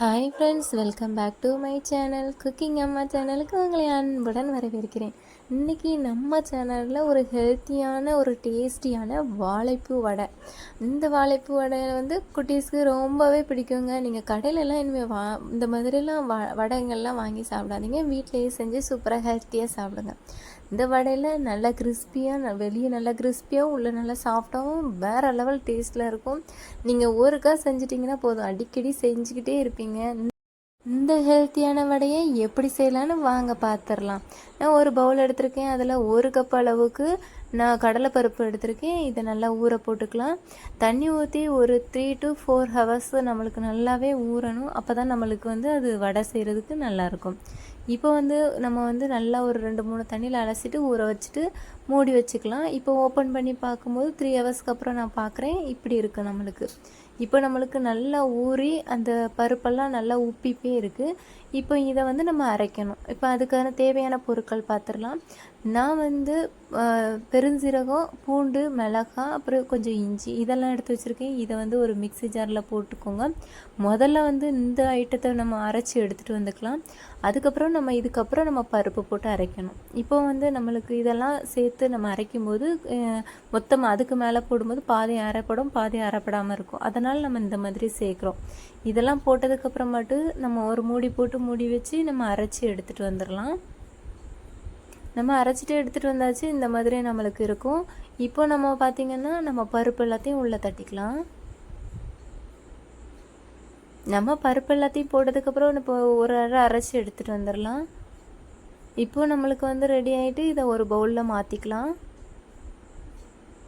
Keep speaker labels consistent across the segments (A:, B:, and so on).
A: Hi friends welcome back to my channel cooking அம்மா சேனலுக்கு உங்களை அன்புடன் வரவேற்கிறேன். இன்றைக்கி நம்ம சேனலில் ஒரு ஹெல்த்தியான ஒரு டேஸ்டியான வாழைப்பூ வடை. இந்த வாழைப்பூ வடையில் வந்து குட்டீஸ்க்கு ரொம்பவே பிடிக்குங்க. நீங்கள் கடையிலலாம் இனிமேல் வா இந்த மாதிரிலாம் வ வடைங்கள்லாம் வாங்கி சாப்பிடாதீங்க. வீட்டிலேயே செஞ்சு சூப்பராக ஹெல்த்தியாக சாப்பிடுங்க. இந்த வடையில் நல்லா கிறிஸ்பியாக வெளியே நல்லா கிறிஸ்பியாகவும் உள்ளே நல்லா சாஃப்டாகவும் வேறு லெவல் டேஸ்ட்டில் இருக்கும். நீங்கள் ஒருக்கா செஞ்சிட்டிங்கன்னா போதும். அடிக்கடி செஞ்சுக்கிட்டே இருப்பீங்க. இந்த ஹெல்த்தியான வடையை எப்படி செய்யலான்னு வாங்க பார்த்துடலாம் நான் ஒரு பவுல் எடுத்திருக்கேன். அதில் ஒரு கப் அளவுக்கு நான் கடலைப்பருப்பு எடுத்திருக்கேன். இதை நல்லா ஊற போட்டுக்கலாம். தண்ணி ஊற்றி ஒரு த்ரீ டு ஃபோர் ஹவர்ஸ் நம்மளுக்கு நல்லாவே ஊறணும். அப்போ தான் நம்மளுக்கு வந்து அது வடை செய்கிறதுக்கு நல்லாயிருக்கும். இப்போ வந்து நம்ம வந்து நல்லா ஒரு ரெண்டு மூணு தண்ணியில் அலசிட்டு ஊற வச்சுட்டு மூடி வச்சுக்கலாம். இப்போ ஓப்பன் பண்ணி பார்க்கும்போது த்ரீ ஹவர்ஸ்க்கு அப்புறம் நான் பார்க்குறேன். இப்படி இருக்குது நம்மளுக்கு. இப்போ நம்மளுக்கு நல்லா ஊறி அந்த பருப்பெல்லாம் நல்லா உப்பிப்பே இருக்குது இப்போ இதை வந்து நம்ம அரைக்கணும். இப்போ அதுக்கான தேவையான பொருட்கள் பார்த்துடலாம். நான் வந்து பெருஞ்சீரகம் பூண்டு மிளகாய் அப்புறம் கொஞ்சம் இஞ்சி இதெல்லாம் எடுத்து வச்சுருக்கேன். இதை வந்து ஒரு மிக்சி ஜாரில் போட்டுக்கோங்க. முதல்ல வந்து இந்த ஐட்டத்தை நம்ம அரைச்சி எடுத்துகிட்டு வந்துக்கலாம். அதுக்கப்புறம் நம்ம இதுக்கப்புறம் நம்ம பருப்பு போட்டு அரைக்கணும். இப்போ வந்து நம்மளுக்கு இதெல்லாம் சேர்த்து நம்ம அரைக்கும்போது மொத்தமாக அதுக்கு மேலே போடும்போது பாதி அரைப்படும் பாதி அரைப்படாமல் இருக்கும். அதனால் நம்ம இந்த மாதிரி சேர்க்குறோம். இதெல்லாம் போட்டதுக்கப்புறமாட்டு நம்ம ஒரு மூடி போட்டு மூடி வச்சு நம்ம அரைச்சி எடுத்துகிட்டு வந்துடலாம். நம்ம அரைச்சிட்டு எடுத்துகிட்டு வந்தாச்சு இந்த மாதிரி நம்மளுக்கு இருக்கும். இப்போ நம்ம பார்த்திங்கன்னா நம்ம பருப்பு எல்லாத்தையும் உள்ளே தட்டிக்கலாம். நம்ம பருப்பு எல்லாத்தையும் போட்டதுக்கப்புறம் இப்போ ஒரு அரை அரைச்சி எடுத்துகிட்டு வந்துடலாம். இப்போ நம்மளுக்கு வந்து ரெடி ஆகிட்டு இதை ஒரு பவுலில் மாற்றிக்கலாம்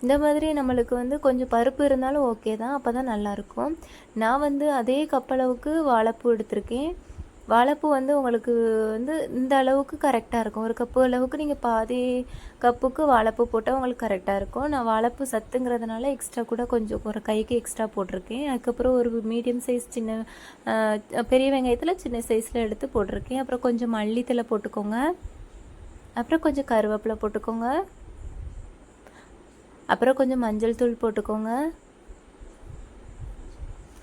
A: இந்த மாதிரி நம்மளுக்கு வந்து கொஞ்சம் பருப்பு இருந்தாலும் ஓகே தான் அப்போ தான் நல்லாயிருக்கும் நான் வந்து அதே கப்பளவுக்கு வாழைப்பூ எடுத்திருக்கேன். வாழைப்பூ வந்து உங்களுக்கு வந்து இந்த அளவுக்கு கரெக்டாக இருக்கும். ஒரு கப்பு அளவுக்கு நீங்கள் பாதி கப்புக்கு வாழைப்பூ போட்டால் உங்களுக்கு கரெக்டாக இருக்கும். நான் வாழைப்பூ சத்துங்கிறதுனால எக்ஸ்ட்ரா கூட கொஞ்சம் ஒரு கைக்கு எக்ஸ்ட்ரா போட்டிருக்கேன். அதுக்கப்புறம் ஒரு மீடியம் சைஸ் சின்ன பெரிய வெங்காயத்தில் சின்ன சைஸில் எடுத்து போட்டிருக்கேன். அப்புறம் கொஞ்சம் மல்லித்தலை போட்டுக்கோங்க. அப்புறம் கொஞ்சம் கருவேப்பிலை போட்டுக்கோங்க. அப்புறம் கொஞ்சம் மஞ்சள் தூள் போட்டுக்கோங்க.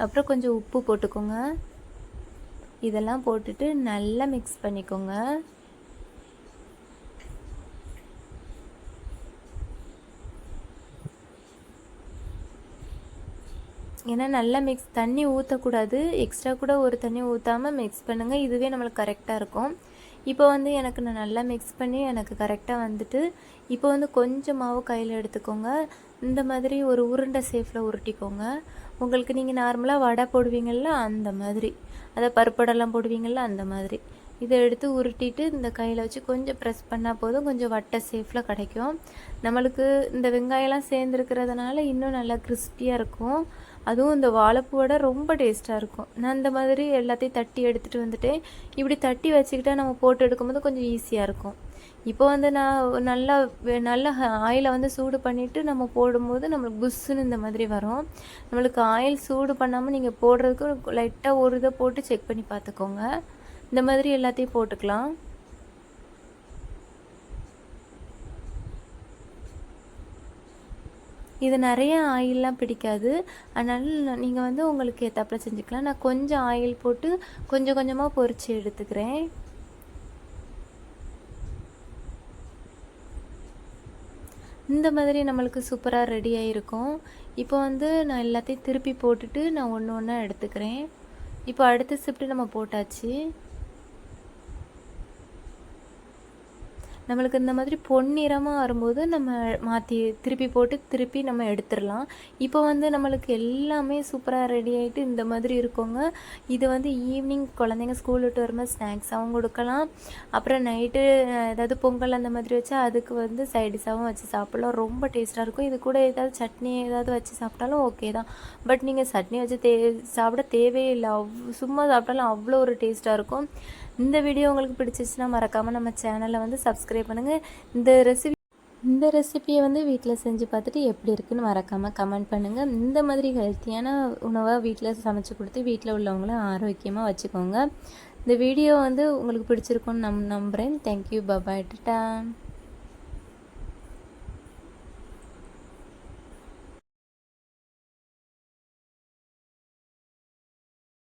A: அப்புறம் கொஞ்சம் உப்பு போட்டுக்கோங்க. இதெல்லாம் போட்டுட்டு நல்லா மிக்ஸ் பண்ணிக்கோங்க. ஏன்னா நல்லா மிக்ஸ் தண்ணி ஊற்றக்கூடாது எக்ஸ்ட்ரா கூட ஒரு தண்ணி ஊற்றாமல் மிக்ஸ் பண்ணுங்கள் இதுவே நம்மளுக்கு கரெக்டாக இருக்கும். இப்போ வந்து எனக்கு நான் நல்லா மிக்ஸ் பண்ணி எனக்கு கரெக்டாக வந்துட்டு இப்போ வந்து கொஞ்சம் மாவு கையில் எடுத்துக்கோங்க. இந்த மாதிரி ஒரு உருண்டை சேஃபில் உருட்டிக்கோங்க. உங்களுக்கு நீங்கள் நார்மலாக வடை போடுவீங்கள்ல அந்த மாதிரி. அதை பருப்படெல்லாம் போடுவீங்கள்ல அந்த மாதிரி. இதை எடுத்து உருட்டிட்டு இந்த கையில் வச்சு கொஞ்சம் ப்ரெஸ் பண்ணால் போதும். கொஞ்சம் வட்டை சேஃபில் கிடைக்கும். நம்மளுக்கு இந்த வெங்காயம்லாம் சேர்ந்துருக்கிறதுனால இன்னும் நல்லா கிறிஸ்பியாக இருக்கும். அதுவும் இந்த வாழைப்பூவோட ரொம்ப டேஸ்ட்டாக இருக்கும். நான் இந்த மாதிரி எல்லாத்தையும் தட்டி எடுத்துகிட்டு வந்துட்டேன். இப்படி தட்டி வச்சுக்கிட்டா நம்ம போட்டு எடுக்கும்போது கொஞ்சம் ஈஸியாக இருக்கும். இப்போ வந்து நான் நல்லா நல்ல ஆயிலை வந்து சூடு பண்ணிவிட்டு நம்ம போடும்போது நம்மளுக்கு புஷ்ஷுன்னு இந்த மாதிரி வரும். நம்மளுக்கு ஆயில் சூடு பண்ணாமல் நீங்கள் போடுறதுக்கு லைட்டாக ஒரு இதை போட்டு செக் பண்ணி பார்த்துக்கோங்க. இந்த மாதிரி எல்லாத்தையும் போட்டுக்கலாம். இது நிறைய ஆயிலெலாம் பிடிக்காது. அதனால் நீங்கள் வந்து உங்களுக்கு ஏற்றாப்புல செஞ்சுக்கலாம். நான் கொஞ்சம் ஆயில் போட்டு கொஞ்சம் கொஞ்சமாக பொறிச்சு எடுத்துக்கிறேன். இந்த மாதிரி நம்மளுக்கு சூப்பராக ரெடி ஆகிருக்கும் இப்போ வந்து நான் எல்லாத்தையும் திருப்பி போட்டுட்டு நான் ஒன்று ஒன்றா எடுத்துக்கிறேன். இப்போ அடுத்த ஷிஃப்ட்டு நம்ம போட்டாச்சு. நம்மளுக்கு இந்த மாதிரி பொன்னிறமாக வரும்போது நம்ம மாற்றி திருப்பி போட்டு திருப்பி நம்ம எடுத்துடலாம். இப்போ வந்து நம்மளுக்கு எல்லாமே சூப்பராக ரெடி ஆகிட்டு இந்த மாதிரி இருக்கோங்க. இது வந்து ஈவினிங் குழந்தைங்க ஸ்கூல் விட்டு வரும்போது ஸ்நாக்ஸாகவும் கொடுக்கலாம். அப்புறம் நைட்டு ஏதாவது பொங்கல் அந்த மாதிரி வச்சா அதுக்கு வந்து சைடிஷாகவும் வச்சு சாப்பிட்லாம். ரொம்ப டேஸ்ட்டாக இருக்கும். இது கூட ஏதாவது சட்னி ஏதாவது வச்சு சாப்பிட்டாலும் ஓகே தான். பட் நீங்கள் சட்னி வச்சு தே சாப்பிட தேவையே இல்லை அவ் சும்மா சாப்பிட்டாலும் அவ்வளோ ஒரு டேஸ்ட்டாக இருக்கும். இந்த வீடியோ உங்களுக்கு பிடிச்சிச்சுன்னா மறக்காமல் நம்ம சேனலை வந்து சப்ஸ்கிரைப் பண்ணுங்கள் இந்த ரெசிபி இந்த ரெசிபியை வந்து வீட்டில் செஞ்சு பார்த்துட்டு எப்படி இருக்குன்னு மறக்காமல் கமெண்ட் பண்ணுங்கள் இந்த மாதிரி ஹெல்த்தியான உணவாக வீட்டில் சமைச்சு கொடுத்து வீட்டில் உள்ளவங்கள ஆரோக்கியமாக வச்சுக்கோங்க. இந்த வீடியோ வந்து உங்களுக்கு பிடிச்சிருக்குன்னு நம் நம்புகிறேன் தேங்க்யூ பபாய் டா